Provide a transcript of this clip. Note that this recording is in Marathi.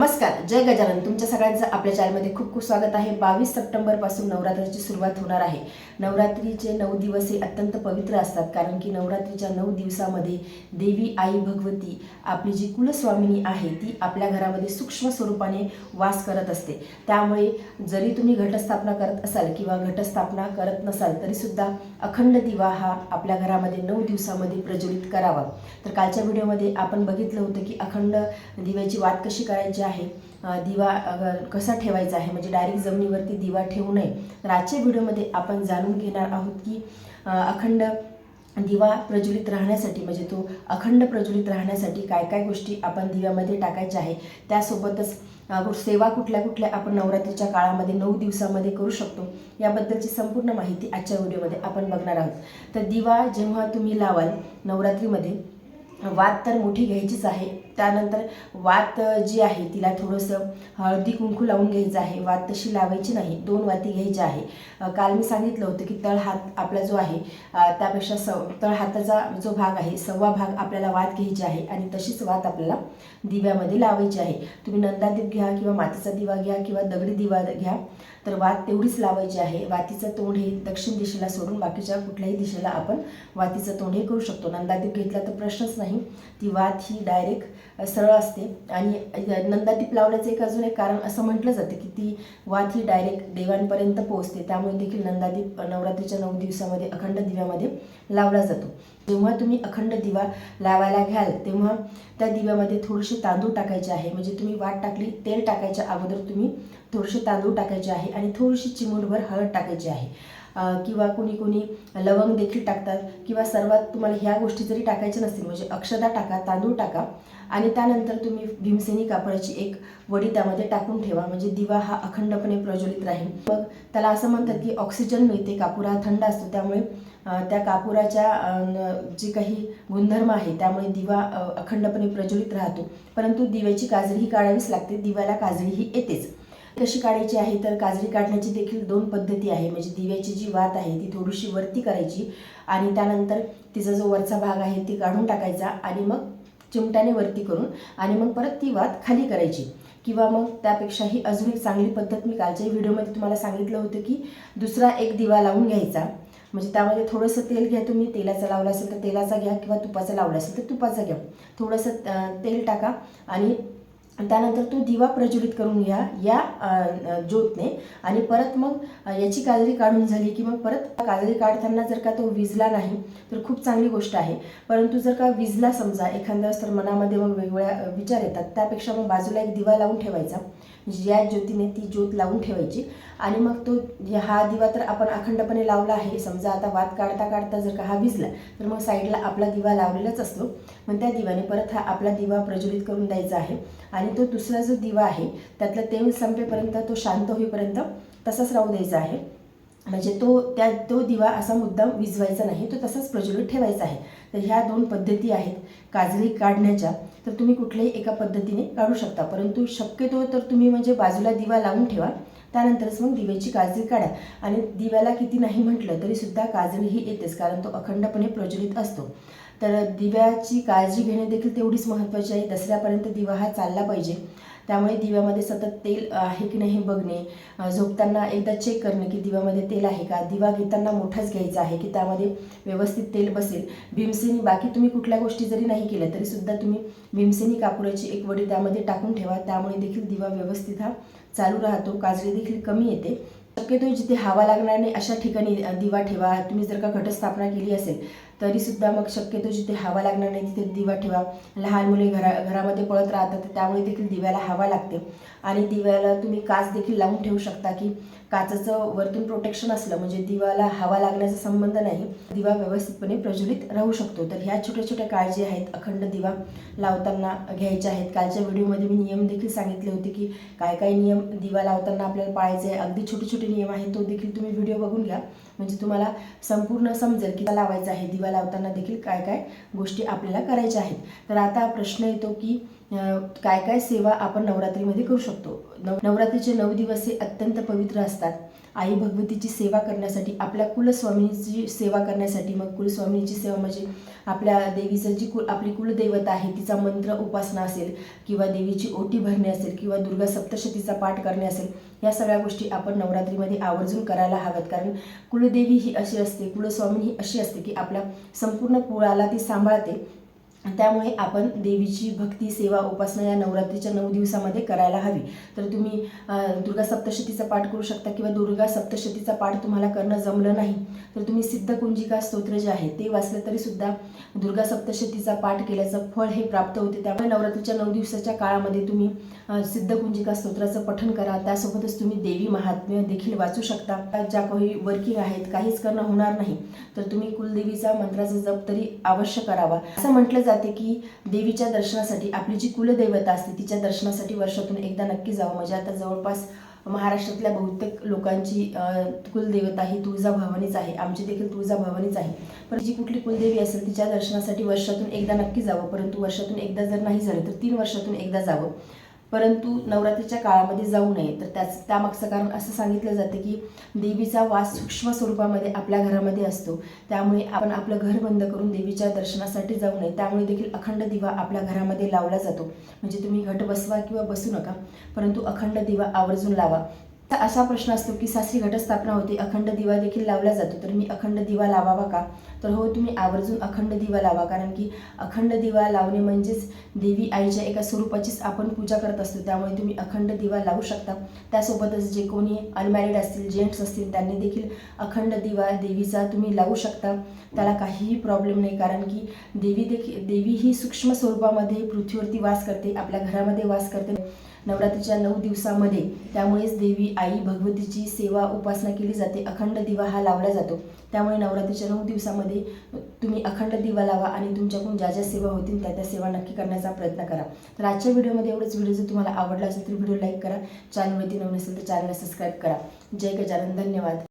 नमस्कार जय गजानन. तुमच्या सगळ्यांचं आपल्या चॅनलमध्ये खूप खूप स्वागत आहे. बावीस सप्टेंबरपासून नवरात्राची सुरुवात होणार आहे. नवरात्रीचे नऊ दिवस हे अत्यंत पवित्र असतात कारण की नवरात्रीच्या नऊ दिवसामध्ये देवी आई भगवती आपली जी कुलस्वामिनी आहे ती आपल्या घरामध्ये सूक्ष्म स्वरूपाने वास करत असते. त्यामुळे जरी तुम्ही घटस्थापना करत असाल किंवा घटस्थापना करत नसाल तरीसुद्धा अखंड दिवा हा आपल्या घरामध्ये नऊ दिवसामध्ये प्रज्वलित करावा. तर कालच्या व्हिडिओमध्ये आपण बघितलं होतं की अखंड दिव्याची वाट कशी करायची आहे. दिवा कसा ठेवायचा आहे? म्हणजे डायरेक्ट जमिनीवरती दिवा ठेवू नये. तर आजच्या व्हिडिओमध्ये आपण जाणून घेणार आहोत की अखंड दिवा प्रज्वलित राहण्यासाठी म्हणजे तो अखंड प्रज्वलित राहण्यासाठी काय काय गोष्टी आपण दिव्यामध्ये टाकायच्या आहे त्यासोबतच सेवा कुठल्या कुठल्या आपण नवरात्रीच्या काळामध्ये नऊ दिवसामध्ये करू शकतो याबद्दलची संपूर्ण माहिती आजच्या व्हिडिओमध्ये आपण बघणार आहोत. तर दिवा जेव्हा तुम्ही लावाल नवरात्रीमध्ये वाद तर मोठी घ्यायचीच आहे त्यानंतर वात जी आहे तिला थोडंसं हळदी कुंकू लावून घ्यायचं आहे. वात तशी लावायची नाही दोन वाती घ्यायची आहे. काल मी सांगितलं होतं की तळहात आपला जो आहे त्यापेक्षा स तळहाताचा जो भाग आहे सव्वा भाग आपल्याला वात घ्यायची आहे आणि तशीच वात आपल्याला दिव्यामध्ये लावायची आहे. तुम्ही नंदादीप घ्या किंवा मातीचा दिवा घ्या किंवा दगडी दिवा घ्या तर वात तेवढीच लावायची आहे. वातीचं तोंड हे दक्षिण दिशेला सोडून बाकीच्या कुठल्याही दिशेला आपण वातीचं तोंड हे करू शकतो. नंदादीप घेतला तर प्रश्नच नाही. ती वात ही डायरेक्ट सरळ असते. आणि नंदादीप लावण्याचं एक अजून एक कारण असं म्हटलं जातं की ती वात ही डायरेक्ट देवांपर्यंत पोहोचते. त्यामुळे देखील नंदादीप नवरात्रीच्या नऊ दिवसामध्ये अखंड दिव्यामध्ये लावला जातो. जेव्हा तुम्ही अखंड दिवा लावायला घ्याल तेव्हा त्या दिव्यामध्ये थोडेसे तांदूळ टाकायचे आहे. म्हणजे तुम्ही वाट टाकली तेल टाकायच्या अगोदर तुम्ही थोडेसे तांदूळ टाकायचे आहे आणि थोडीशी चिमूटभर हळद टाकायची आहे. किंवा कुणी कोणी लवंग देखील टाकतात किंवा सर्वात तुम्हाला ह्या गोष्टी जरी टाकायच्या नसतील म्हणजे अक्षदा टाका तांदूळ टाका आणि त्यानंतर तुम्ही भीमसेनी कापडाची एक वडी त्यामध्ये टाकून ठेवा म्हणजे दिवा हा अखंडपणे प्रज्वलित राहील. मग त्याला असं म्हणतात की ऑक्सिजन मिळते कापूर हा थंड असतो त्यामुळे त्या कापुराच्या न- जे काही गुणधर्म आहे त्यामुळे दिवा अखंडपणे प्रज्वलित राहतो. परंतु दिव्याची काजळी ही काढावीच लागते दिव्याला काजळी ही येतेच. कशी काढायची आहे तर काजरी काढण्याची देखील दोन पद्धती आहे. म्हणजे दिव्याची जी वात आहे ती थोडीशी वरती करायची आणि त्यानंतर तिचा जो वरचा भाग आहे ती काढून टाकायचा आणि मग चिमट्याने वरती करून आणि मग परत ती वात खाली करायची. किंवा मग त्यापेक्षाही अजून एक चांगली पद्धत मी कालच्याही व्हिडिओमध्ये तुम्हाला सांगितलं होतं की दुसरा एक दिवा लावून घ्यायचा. म्हणजे त्यामध्ये थोडंसं तेल घ्या तुम्ही तेलाचा लावला असेल तर तेलाचा घ्या किंवा तुपाचा लावला असेल तर तुपाचा घ्या. थोडंसं तेल टाका आणि त्यानंतर तो दिवा प्रज्वलित करून घ्या या ज्योतने. आणि परत मग याची काजळी काढून झाली की मग परत काजळी काढताना जर का तो विजला नाही तर खूप चांगली गोष्ट आहे. परंतु जर का विजला समजा एखाद्या तर मनामध्ये मग वेगवेगळ्या विचार येतात. त्यापेक्षा मग बाजूला एक दिवा लावून ठेवायचा. ज्या ज्योतीने ती ज्योत लावून ठेवायची. आणि मग तो हा दिवा तर आपण अखंडपणे लावला आहे. समजा आता वाद काढता काढता जर का हा विजला तर मग साईडला आपला दिवा लावलेलाच असतो. मग त्या दिवाने परत हा आपला दिवा प्रज्वलित करून द्यायचा आहे. आणि तो दुसरा जो दिवा आहे त्यातलं तेल संपेपर्यंत तो शांत होईपर्यंत तसाच राहू द्यायचा आहे. म्हणजे तो त्या तो दिवा असा मुद्दाम विजवायचा नाही तो तसाच प्रज्वलित ठेवायचा आहे. तर ह्या दोन पद्धती आहेत काजळी काढण्याच्या. तर तुम्ही कुठल्याही एका पद्धतीने काढू शकता. परंतु शक्यतो तर तुम्ही म्हणजे बाजूला दिवा लावून ठेवा त्यानंतरच मग दिव्याची काजळी काढा. आणि दिव्याला किती नाही म्हटलं तरी सुद्धा काजळी ही येतेच कारण तो अखंडपणे प्रज्वलित असतो. तर दिव्याची काळजी घेणे देखील तेवढीच महत्त्वाची आहे. दसऱ्यापर्यंत दिवा हा चालला पाहिजे. त्यामुळे दिव्यामध्ये सतत तेल आहे की नाही बघणे झोपताना एकदा चेक करणे की दिव्यामध्ये तेल आहे का? दिवा घेताना मोठाच घ्यायचा आहे की त्यामध्ये व्यवस्थित तेल बसेल? भीमसेनी बाकी तुम्ही कुठल्या गोष्टी जरी नाही केल्या तरीसुद्धा तुम्ही भीमसेनी कापुराची एक वडी त्यामध्ये टाकून ठेवा. त्यामुळे देखील दिवा व्यवस्थित हा चालू राहतो काजळी देखील कमी येते. शक्यतो जिथे हवा लागणार नाही अशा ठिकाणी दिवा ठेवा. तुम्ही जर का घटस्थापना केली असेल तरीसुद्धा मग शक्यतो जिथे हवा लागणार नाही तिथे दिवा ठेवा. लहान मुले घरा घरामध्ये पळत राहतात तर त्यामुळे देखील दिव्याला हवा लागते. आणि दिव्याला तुम्ही काच देखील लावून ठेवू शकता की काचेचं वरतून प्रोटेक्शन असलं म्हणजे दिवाला हवा लागण्याचा संबंध नाही दिवा व्यवस्थितपणे प्रज्वलित राहू शकतो. तर ह्या छोट्या छोट्या काळजी आहेत अखंड दिवा लावताना घ्यायच्या आहेत. कालच्या व्हिडिओमध्ये मी नियम देखील सांगितले होते की काय काय नियम दिवा लावताना आपल्याला पाळायचे आहे. अगदी छोटे छोटे नियम आहेत तो देखील तुम्ही व्हिडिओ बघून घ्या. म्हणजे तुम्हाला संपूर्ण समजेल की लावायचं आहे. दिवा लावताना देखील काय काय गोष्टी आपल्याला करायच्या आहेत. तर आता प्रश्न येतो की काय काय सेवा आपण नवरात्रीमध्ये करू शकतो. नव नवरात्रीचे नऊ दिवस हे अत्यंत पवित्र असतात. आई भगवतीची सेवा करण्यासाठी आपल्या कुलस्वामिनीची सेवा करण्यासाठी मग कुलस्वामिनीची सेवा म्हणजे आपल्या देवीचं जी कुल आपली कुलदैवता आहे तिचा मंत्र उपासना असेल किंवा देवीची ओटी भरणे असेल किंवा दुर्गा सप्तशतीचा पाठ करणे असेल या सगळ्या गोष्टी आपण नवरात्रीमध्ये आवर्जून करायला हव्यात. कारण कुलदेवी ही अशी असते कुलस्वामिनी ही अशी असते की आपल्या संपूर्ण कुळाला ती सांभाळते. त्यामुळे आपण देवीची भक्ती सेवा उपासना या नवरात्रीच्या नऊ दिवसामध्ये करायला हवी. तर तुम्ही दुर्गा सप्तशतीचा पाठ करू शकता किंवा दुर्गा सप्तशतीचा पाठ तुम्हाला करणं जमलं नाही तर तुम्ही सिद्धकुंजिका स्तोत्र जे आहे ते वाचलं तरी सुद्धा दुर्गा सप्तशतीचा पाठ केल्याचं फळ हे प्राप्त होते. त्यामुळे नवरात्रीच्या नऊ दिवसाच्या काळामध्ये तुम्ही सिद्धकुंजिका स्तोत्राचं पठण करा. त्यासोबतच तुम्ही देवी महात्म्य देखील वाचू शकता. ज्या काही वर्किंग आहेत काहीच करणं होणार नाही. तर तुम्ही कुलदेवीचा मंत्राचा जप तरी अवश्य करावा. असं म्हटलं जाते की देवीच्या दर्शनासाठी आपली जी कुलदैवता असते तिच्या दर्शनासाठी वर्षातून एकदा नक्की जावं. म्हणजे आता जवळपास महाराष्ट्रातल्या बहुतेक लोकांची कुलदेवता ही तुळजाभवानीच आहे. आमची देखील तुळजाभवानीच आहे. पण जी कुठली कुलदेवी असेल तिच्या दर्शनासाठी वर्षातून एकदा नक्की जावं. परंतु वर्षातून एकदा जर नाही झालं तर तीन वर्षातून एकदा जावं. परंतु नवरात्रीच्या काळामध्ये जाऊ नये. तर त्याच त्यामागचं कारण असं सांगितलं जातं की देवीचा वास सूक्ष्म स्वरूपामध्ये आपल्या घरामध्ये असतो. त्यामुळे आपण आपलं घर बंद करून देवीच्या दर्शनासाठी जाऊ नये. त्यामुळे देखील अखंड दिवा आपल्या घरामध्ये लावला जातो. म्हणजे तुम्ही घट बसवा किंवा बसू नका परंतु अखंड दिवा आवर्जून लावा. तर असा प्रश्न असतो की सासरी घटस्थापना होते अखंड दिवा देखील लावला जातो तर मी अखंड दिवा लावावा का? तर हो तुम्ही आवर्जून अखंड दिवा लावा कारण की अखंड दिवा लावणे म्हणजेच देवी आईच्या एका स्वरूपाचीच आपण पूजा करत असतो त्यामुळे तुम्ही अखंड दिवा लावू शकता. त्यासोबतच जे कोणी अनमॅरिड असतील जेंट्स असतील त्यांनी देखील अखंड दिवा देवीचा तुम्ही लावू शकता. त्याला काहीही प्रॉब्लेम नाही कारण की देवी देखील देवी ही सूक्ष्म स्वरूपामध्ये पृथ्वीवरती वास करते आपल्या घरामध्ये वास करते. नवरात्रीच्या नऊ दिवसामध्ये. त्यामुळेच देवी आई भगवतीची सेवा उपासना केली जाते. अखंड दिवा हा लावला जातो. त्यामुळे नवरात्रीच्या नऊ दिवसामध्ये तुम्ही अखंड दिवा लावा आणि तुमच्याकडून ज्या ज्या सेवा होतील त्या त्या सेवा नक्की करण्याचा प्रयत्न करा. तर आजच्या व्हिडिओमध्ये एवढंच. व्हिडिओ जर तुम्हाला आवडला असेल तर व्हिडिओ लाईक करा. चॅनलवरती नवीन असेल तर चॅनलला सबस्क्राईब करा. जय गजानन. धन्यवाद.